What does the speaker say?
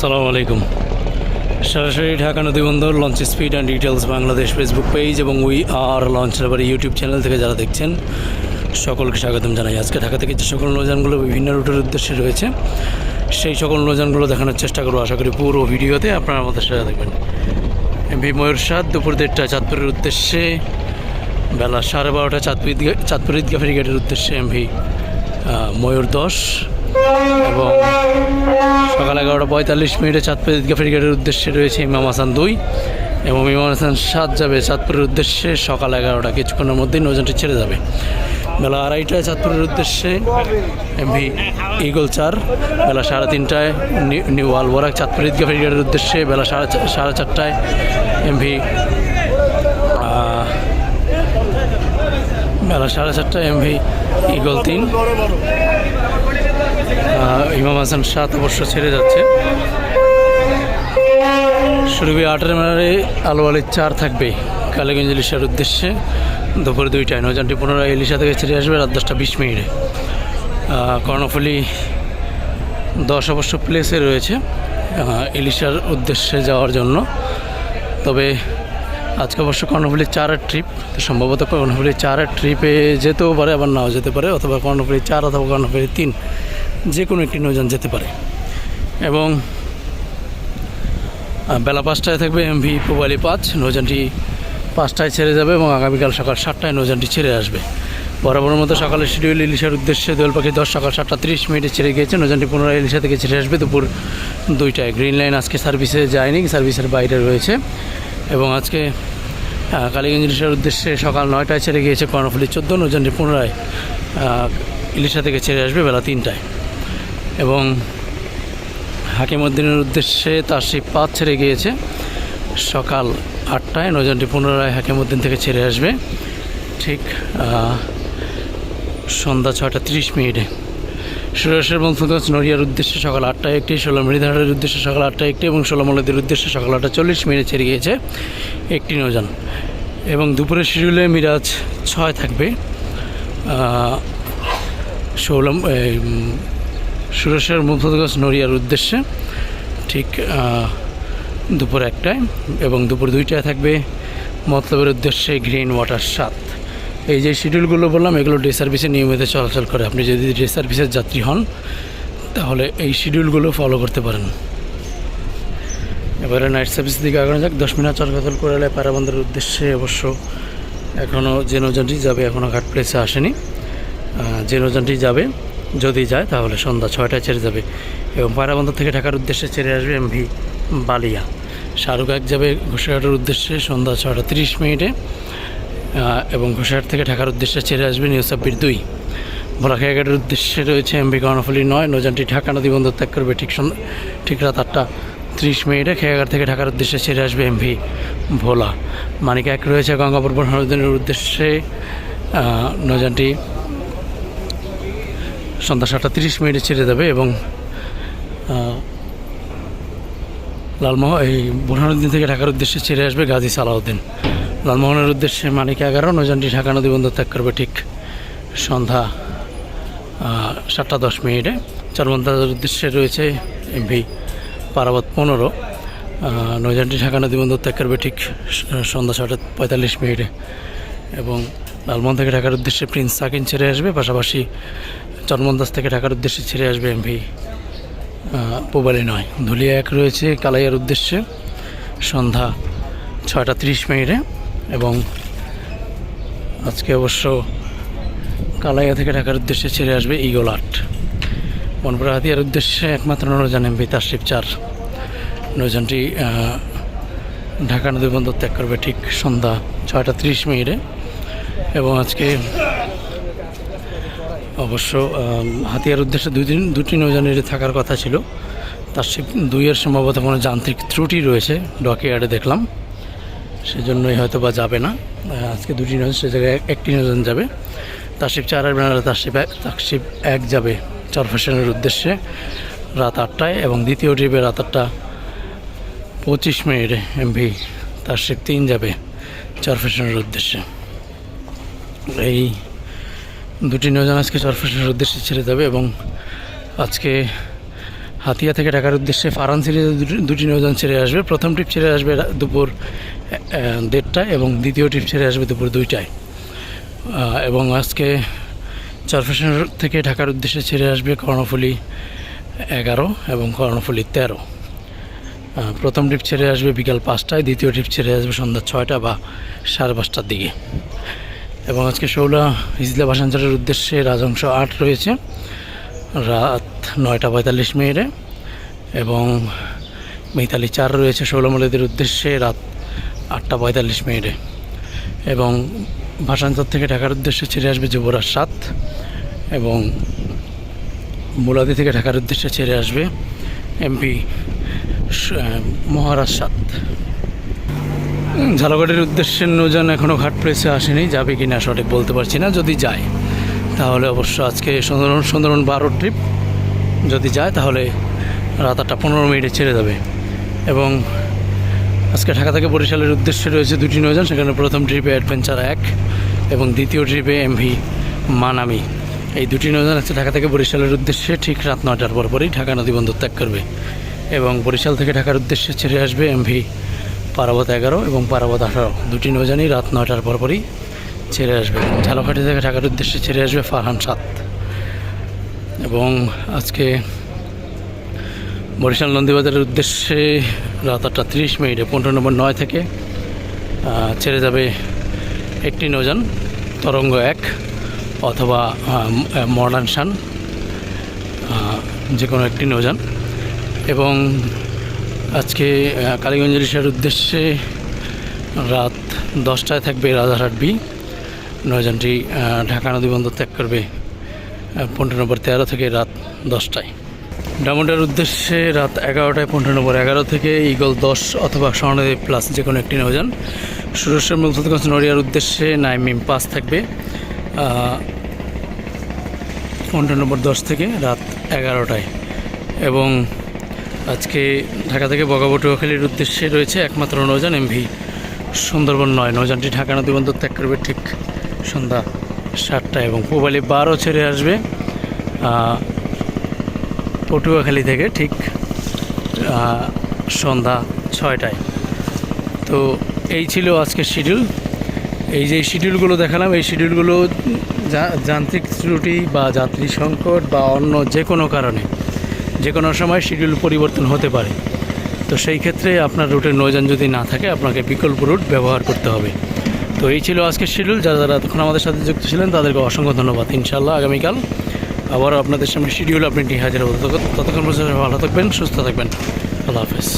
আসসালামু আলাইকুম। সরাসরি Dhaka নদীবন্দর launch speed and details Bangladesh Facebook page এবং we are launch rubber YouTube channel থেকে যারা দেখছেন, সকলকে স্বাগতম জানাই। আজকে ঢাকা থেকে যে সকল নৌযানগুলো বিভিন্ন রুটের উদ্দেশ্যে রয়েছে, সেই সকল নৌযানগুলো দেখানোর চেষ্টা করব। আশা করি পুরো ভিডিওতে আপনারা আমাদের সাথে দেখবেন এমভি ময়ূর সাত দুপুর দেড়টা চাঁদপুরের উদ্দেশ্যে, বেলা সাড়ে বারোটা চাঁদপুর চাঁদপুর ঈদগা ফেরিঘাটের উদ্দেশ্যে এমভি ময়ূর দশ এবং এগারোটা পঁয়তাল্লিশ মিনিটে চাঁদপুর ঈদগা ফেরিঘাটের উদ্দেশ্যে রয়েছে ইমাম হাসান দুই এবং ইমাম হাসান সাত যাবে চাঁদপুরের উদ্দেশ্যে সকাল এগারোটা, কিছুক্ষণের মধ্যেই নৌজানটি ছেড়ে যাবে। বেলা আড়াইটায় চাঁদপুরের উদ্দেশ্যে এমভি ইগল চার, বেলা সাড়ে তিনটায় নিউ- আলবরাক চাঁদপুর ঈদগা ফেরিঘাটের উদ্দেশ্যে, বেলা সাড়ে সাড়ে চারটায় এমভি বেলা সাড়ে চারটায় এমভি ইগল তিন। ইমাম হাসান সাত অবশ্য ছেড়ে যাচ্ছে। সুরভি আটের মেলারে আলু আলির চার থাকবে। কালীগঞ্জ ইলিশার উদ্দেশ্যে দুপুর দুইটায় নৌজানটি পুনরায় ইলিশা থেকে ছেড়ে আসবে রাত দশটা বিশ মিনিটে। কর্ণফুলি দশ অবশ্য প্লেসে রয়েছে ইলিশার উদ্দেশ্যে যাওয়ার জন্য। তবে আজকে অবশ্য কর্ণফুলি চারের ট্রিপ তো সম্ভবত কর্ণফুলি চারের ট্রিপে যেতেও পারে, আবার নাও যেতে পারে, অথবা কর্ণফুলি চার অথবা কর্ণফুলি তিন। যে কোনো একটি নৌযান যেতে পারে। এবং বেলা পাঁচটায় থাকবে এমভি পোবালি পাঁচ, নৌযানটি পাঁচটায় ছেড়ে যাবে এবং আগামীকাল সকাল সাতটায় নৌযানটি ছেড়ে আসবে। বরাবরের মতো সকালে শিডিউল ইলিশার উদ্দেশ্যে দোয়েল পাখি দশ, সকাল সাতটা তিরিশ মিনিটে ছেড়ে গিয়েছে। নৌযানটি পুনরায় ইলিশা থেকে ছেড়ে আসবে দুপুর দুইটায়। গ্রিন লাইন আজকে সার্ভিসে যায়নি, সার্ভিসের বাইরে রয়েছে। এবং আজকে কালীগঞ্জ ইলিশার উদ্দেশ্যে সকাল নয়টায় ছেড়ে গিয়েছে কর্ণফুলি চোদ্দ। নৌযানটি পুনরায় ইলিশা থেকে ছেড়ে আসবে বেলা তিনটায়। এবং হাকিমুদ্দিনের উদ্দেশ্যে তার সেই পাঁচ ছেড়ে গিয়েছে। সকাল আটটায় নৌযানটি পুনরায় হাকিমুদ্দিন থেকে ছেড়ে আসবে। ঠিক সন্ধ্যা ছয়টা তিরিশ মিনিটে। সুরেশের বংশগঞ্জ নড়িয়ার উদ্দেশ্যে সকাল আটটায় একটি, ষোলো মৃধারের উদ্দেশ্যে সকাল আটটায় একটি এবং ষোলো মলদের উদ্দেশ্যে সকাল আটটা চল্লিশ মিনিটে ছেড়ে গিয়েছে একটি নৌযান। এবং দুপুরের শিডিউলে মিরাজ ছয় থাকবে। ষোলো সুরেশের মুফতগঞ্জ নড়িয়ার উদ্দেশ্যে ঠিক দুপুর একটায় এবং দুপুর দুইটায় থাকবে মতলবের উদ্দেশ্যে গ্রিন ওয়াটার সাত। এই যে শিডিউলগুলো বললাম, এগুলো ডে সার্ভিসে নিয়মিত চলাচল করে। আপনি যদি ডে সার্ভিসের যাত্রী হন, তাহলে এই শিডিউলগুলো ফলো করতে পারেন। এবারে নাইট সার্ভিস দিকে আগানো যাক। দশ মিনিট চলাচল করে এলে পারাবন্দরের উদ্দেশ্যে অবশ্য এখনও যে নৌযানটি যাবে এখনও ঘাট প্লেসে আসেনি। যে নৌযানটি যাবে যদি যায় তাহলে সন্ধ্যা ছয়টায় ছেড়ে যাবে এবং পায়রাবন্দর থেকে ঢাকার উদ্দেশ্যে ছেড়ে আসবে এমভি বালিয়া। শাহরুখ এক যাবে ঘোষাঘাটের উদ্দেশ্যে সন্ধ্যা ছয়টা তিরিশ মিনিটে এবং ঘোষাঘাট থেকে ঢাকার উদ্দেশ্যে ছেড়ে আসবে নিউ সাব্বির দুই। ভোলাখাঘাটের উদ্দেশ্যে রয়েছে এমভি কর্ণফুলি নয় নৌযানটি ঢাকা নদী বন্দর ত্যাগ করবে ঠিক ঠিক রাত আটটা ত্রিশ মিনিটে। খেয়াঘাট থেকে ঢাকার উদ্দেশ্যে ছেড়ে আসবে এমভি ভোলা। মানিক এক রয়েছে গঙ্গাপুর বনহরদিনের উদ্দেশ্যে আহ, নৌযানটি সন্ধ্যা সাতটা তিরিশ মিনিটে ছেড়ে দেবে এবং লালমোহন, এই বুরহানুদ্দিন থেকে ঢাকার উদ্দেশ্যে ছেড়ে আসবে গাজী সালাউদ্দিন। লালমোহনের উদ্দেশ্যে মানিক এগারো নৌযানটি ঢাকা নদী বন্দর ত্যাগ করবে ঠিক সন্ধ্যা সাতটা দশ মিনিটে। চরমন্দাজের উদ্দেশ্যে রয়েছে এমভি পারাবত পনেরো নৌযানটি ঢাকা নদী বন্দর ত্যাগ করবে ঠিক সন্ধ্যা ছটা পঁয়তাল্লিশ মিনিটে। এবং লালমোহন থেকে ঢাকার উদ্দেশ্যে প্রিন্স সাকিন ছেড়ে আসবে, পাশাপাশি চরমন্দাজ থেকে ঢাকার উদ্দেশ্যে ছেড়ে আসবে এমভি পোবালি নয়। ধুলিয়া এক রয়েছে কালাইয়ার উদ্দেশ্যে। সন্ধ্যা ছয়টা তিরিশ মিনিটে এবং আজকে অবশ্য কালাইয়া থেকে ঢাকার উদ্দেশ্যে ছেড়ে আসবে ইগল আট বনপুরা হাতিয়ার উদ্দেশ্যে একমাত্র নৌযান এমভি তারশিব চার। নৌযানটি আহ, ঢাকা নদী বন্দর ত্যাগ করবে ঠিক সন্ধ্যা ছয়টা তিরিশ মিনিটে। এবং আজকে অবশ্য হাতিয়ার উদ্দেশ্যে দুই দিন, দুটি নৌযানের থাকার কথা ছিল। তার সে দুইয়ের সম্ভবত কোনো যান্ত্রিক ত্রুটি রয়েছে ডকইয়ার্ডে দেখলাম। সেজন্যই হয়তো বা যাবে না। আজকে দুটি নৌযান, সে জায়গায় একটি নৌযান যাবে। তারশিব চার আর বেনারে এক তারশিব এক যাবে চরফেশনের উদ্দেশ্যে রাত আটটায় এবং দ্বিতীয় ট্রিপে রাত আটটা পঁচিশ মিনিটে এমভি তারশিব তিন যাবে চরফেশনের উদ্দেশ্যে। এই দুটি নৌযান আজকে চরফেশনের উদ্দেশ্যে ছেড়ে যাবে এবং আজকে হাতিয়া থেকে ঢাকার উদ্দেশ্যে ফারান সিরিজে দুটি- নৌযান ছেড়ে আসবে। প্রথম ট্রিপ ছেড়ে আসবে দুপুর দেড়টায় এবং দ্বিতীয় ট্রিপ ছেড়ে আসবে দুপুর দুইটায়। এবং আজকে চরফেশন থেকে ঢাকার উদ্দেশ্যে ছেড়ে আসবে কর্ণফুলি এগারো এবং কর্ণফুলি তেরো। প্রথম ট্রিপ ছেড়ে আসবে বিকাল পাঁচটায়, দ্বিতীয় ট্রিপ ছেড়ে আসবে সন্ধ্যা ছয়টা বা সাড়ে পাঁচটার দিকে। এবং আজকে ষোলা হিজলা ভাষাঞ্চলের উদ্দেশ্যে রাজংশ আট রয়েছে। রাত নয়টা পঁয়তাল্লিশ মিনিটে এবং মিতালি চার রয়েছে ষোলমলেদের উদ্দেশ্যে রাত আটটা পঁয়তাল্লিশ মিনিটে। এবং ভাষান্তর থেকে ঢাকার উদ্দেশ্যে ছেড়ে আসবে যুবরাজ সাত এবং মুলাদি থেকে ঢাকার উদ্দেশ্যে ছেড়ে আসবে এমপি মহারাজ সাত। ঝালকাঠির উদ্দেশ্যে নৌযান এখনও ঘাট প্রেসে আসেনি, যাবে কি না সঠিক বলতে পারছি না, যদি যায়, তাহলে অবশ্য আজকে সুন্দরবন সুন্দরবন বারো ট্রিপ যদি যায়, তাহলে রাত আটটা পনেরো মিনিটে ছেড়ে যাবে। এবং আজকে ঢাকা থেকে বরিশালের উদ্দেশ্যে রয়েছে দুটি নৌযান, সেখানে প্রথম ট্রিপে অ্যাডভেঞ্চার এক এবং দ্বিতীয় ট্রিপে এমভি মানামি। এই দুটি নৌযান আজকে ঢাকা থেকে বরিশালের উদ্দেশ্যে ঠিক রাত নয়টার পরপরই ঢাকা নদী ত্যাগ করবে এবং বরিশাল থেকে ঢাকার উদ্দেশ্যে ছেড়ে আসবে এমভি পারাবত এগারো এবং পারাবত আঠারো। দুটি নৌযানই রাত নয়টার পরপরই ছেড়ে আসবে। ঝালকাঠি থেকে ঢাকার উদ্দেশ্যে ছেড়ে আসবে ফারহান সাত। এবং আজকে বরিশাল নন্দীবাজারের উদ্দেশ্যে রাত আটটা তিরিশ মিনিটে পনেরো নম্বর নয় থেকে ছেড়ে যাবে একটি নৌযান, তরঙ্গ এক অথবা মডার্ন সান যে কোনো একটি নৌযান। এবং আজকে কালীগঞ্জ রিসার উদ্দেশ্যে রাত দশটায় থাকবে রাজারহাট বি। নৌযানটি আহ, ঢাকা নদী বন্দর ত্যাগ করবে পনেরো নম্বর তেরো থেকে রাত দশটায়। ডায়মন্ডের উদ্দেশ্যে রাত এগারোটায় পনেরো নম্বর এগারো থেকে ইগল দশ অথবা স্বর্ণদেব প্লাস যে কোনো একটি নৌযান। সুরেশ্বর মুলফতগঞ্জ নড়িয়ার উদ্দেশ্যে নাইম নাইমিম পাস থাকবে পনেরো নম্বর দশ থেকে রাত এগারোটায়। এবং আজকে ঢাকা থেকে বগাবটুয়াখালীর উদ্দেশ্যে রয়েছে একমাত্র নৌযান এমভি, সুন্দরবন নয়। নৌযানটি ঢাকা নদী ত্যাগ করবে ঠিক সন্ধ্যা সাতটা এবং পুবালি বারো ছেড়ে আসবে পটুয়াখালী থেকে ঠিক সন্ধ্যা ছয়টায়। তো এই ছিল আজকের শিডিউল। এই যে শিডিউলগুলো দেখালাম, এই শিডিউলগুলো যান্ত্রিক ত্রুটি বা যাত্রী সংকট বা অন্য যে কোনো কারণে যে কোনো সময় শিডিউল পরিবর্তন হতে পারে। তো সেই ক্ষেত্রে আপনার রুটের নয়জন যদি না থাকে, আপনাকে বিকল্প রুট ব্যবহার করতে হবে। তো এই ছিল আজকের শিডিউল যারা যারা তখন আমাদের সাথে যুক্ত ছিলেন, তাদেরকে অসংখ্য ধন্যবাদ। ইনশাল্লাহ আগামীকাল আবারও আপনাদের সামনে শিডিউল আপনি হাজির হব। ততক্ষণ পর্যন্ত ভালো থাকবেন, সুস্থ থাকবেন। আল্লাহ হাফেজ।